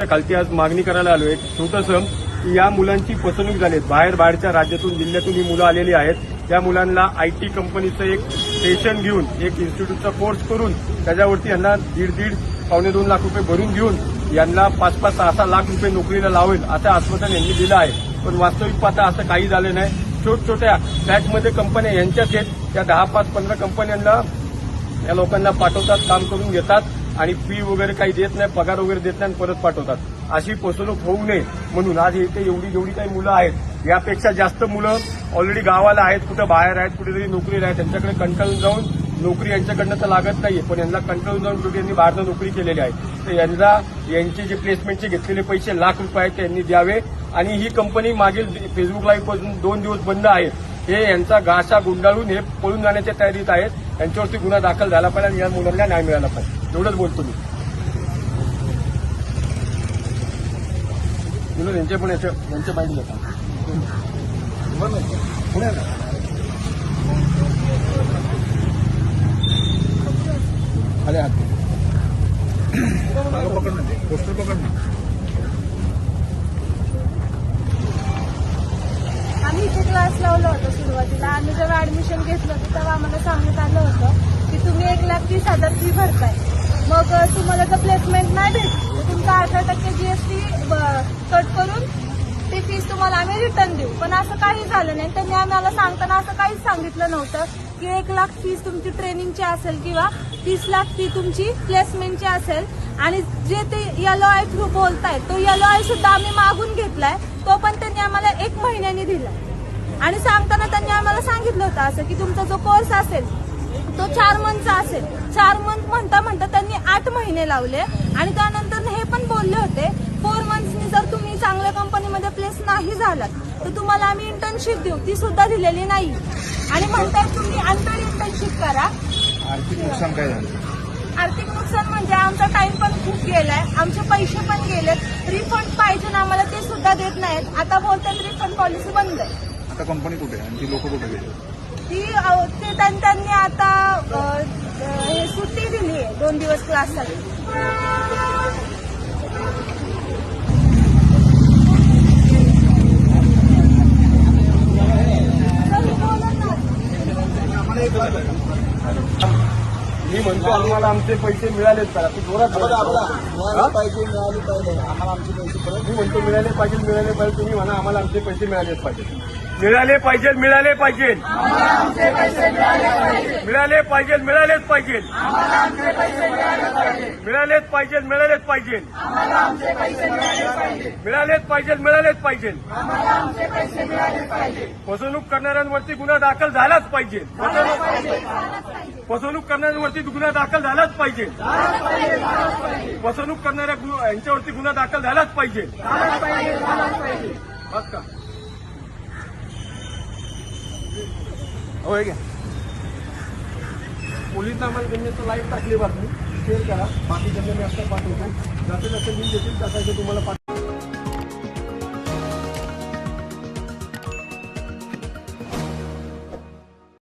खालती आज मागणी करायला आलो आहे छोटंसं की या मुलांची फसवणूक झाली आहे. बाहेर बाहेरच्या राज्यातून जिल्ह्यातून ही मुलं आलेली आहेत. त्या मुलांना आय टी कंपनीचं एक सेशन घेऊन एक इन्स्टिट्यूटचा कोर्स करून त्याच्यावरती यांना दीड दीड पावणे दोन लाख रुपये भरून घेऊन यांना पाच पाच सहा सहा लाख रुपये नोकरीला लावेल असं आश्वासन यांनी दिलं आहे. पण वास्तविक पाहता असं काही झालं नाही. छोट छोट्या फ्लॅटमध्ये कंपन्या यांच्याच आहेत. त्या दहा पाच पंधरा कंपन्यांना या लोकांना पाठवतात काम करून घेतात. आणि फी वगैरे काही देत नाही पगार वगैरे देत नाही आणि परत पाठवतात. अशी फसवणूक होऊ नये म्हणून आज इथे एवढी जेवढी काही मुलं आहेत यापेक्षा जास्त मुलं ऑलरेडी गावाला आहेत कुठं बाहेर आहेत कुठेतरी नोकरीला आहेत त्यांच्याकडे कंटाळून जाऊन नोकरी यांच्याकडनं तर लागत नाहीये पण यांना कंटाळून जाऊन शेवटी यांनी बाहेरनं नोकरी केलेली आहे. तर यांना यांचे जे प्लेसमेंटचे घेतलेले पैसे लाख रुपये आहेत ते यांनी द्यावे. आणि ही कंपनी मागील फेसबुक लाईव्हपासून दोन दिवस बंद आहे. हे यांचा गाशा गुंडाळून हे पळून जाण्याच्या तयारीत आहेत. यांच्यावरती गुन्हा दाखल झाला पाहिजे आणि या मुलांना न्याय मिळाला पाहिजे. एवढंच बोलतो मी. मुलं यांचे पण याच्या यांच्या माहिती घेतात अरे हात पकड पोस्टर पकड ना इथे क्लास लावला होता सुरुवातीला. आम्ही जेव्हा ऍडमिशन घेतलं होतं तेव्हा आम्हाला सांगण्यात आलं होतं की तुम्ही एक लाख तीस हजार फी भरताय. मग तुम्हाला जर प्लेसमेंट नाही भेटली तर तुमचा अठरा टक्के जीएसटी कट करून ती फीस तुम्हाला आम्ही रिटर्न देऊ. पण असं काही झालं नाही. त्यांनी आम्हाला सांगताना असं काहीच सांगितलं नव्हतं की एक लाख फीस तुमची ट्रेनिंगची असेल किंवा तीस लाख फी तुमची प्लेसमेंटची असेल. आणि जे ते येलो आय थ्रू बोलतायत तो येलो आय सुद्धा आम्ही मागून घेतलाय. तो पण त्यांनी आम्हाला एक महिन्याने दिला आणि सांगताना त्यांनी आम्हाला सांगितलं होतं असं की तुमचा जो कोर्स असेल तो चार मंथचा असेल. चार मंथ म्हणता म्हणता त्यांनी आठ महिने लावले. आणि त्यानंतर हे पण बोलले होते फोर मंथ्सनी जर तुम्ही चांगल्या कंपनीमध्ये प्लेस नाही झालात तर तुम्हाला आम्ही इंटर्नशिप देऊ. ती सुद्धा दिलेली नाही. आणि म्हणतात तुम्ही अनपेड इंटर्नशिप करा. आर्थिक नुकसान काय झालं? आर्थिक नुकसान म्हणजे आमचा टाइम पण खूप गेलाय. आमचे पैसे पण गेलेत. रिफंड ते सुद्धा देत नाहीत. आता बोलतात रिफंड पॉलिसी बंद आहे. आता कंपनी कुठे आहे? आणि ती लोक कुठे गेली? ती अ, ते त्यां- त्यांनी आता अ, अ, हे सुट्टी दिली आहे. दोन दिवस क्लाससाठी मी म्हणतो आम्हाला आमचे पैसे मिळालेच पाहिजे तू जोरात? पाहिजे मिळाली पाहिजे. आम्हाला आमचे पैसे परत मी म्हणतो मिळाले पाहिजे मिळाले पाहिजे. तुम्ही म्हणा आम्हाला आमचे पैसे मिळालेच पाहिजे. मिळाले पाहिजे मिळाले पाहिजे. मिळाले पाहिजे. मिळालेच पाहिजे. मिळालेच पाहिजे मिळालेच पाहिजे. मिळालेच पाहिजे मिळालेच पाहिजे. फसवणूक करणाऱ्यांवरती गुन्हा दाखल झालाच पाहिजे. फसवणूक करणाऱ्यांवरती गुन्हा दाखल झालाच पाहिजे. फसवणूक करणाऱ्या यांच्यावरती गुन्हा दाखल झालाच पाहिजे. पोलिसांना आम्हाला त्यांनी लाईव्ह टाकली बातमी शेअर करा. बाकी त्यांना मी आता पाठवतो जाते जाते मी देतील टाकायचं तुम्हाला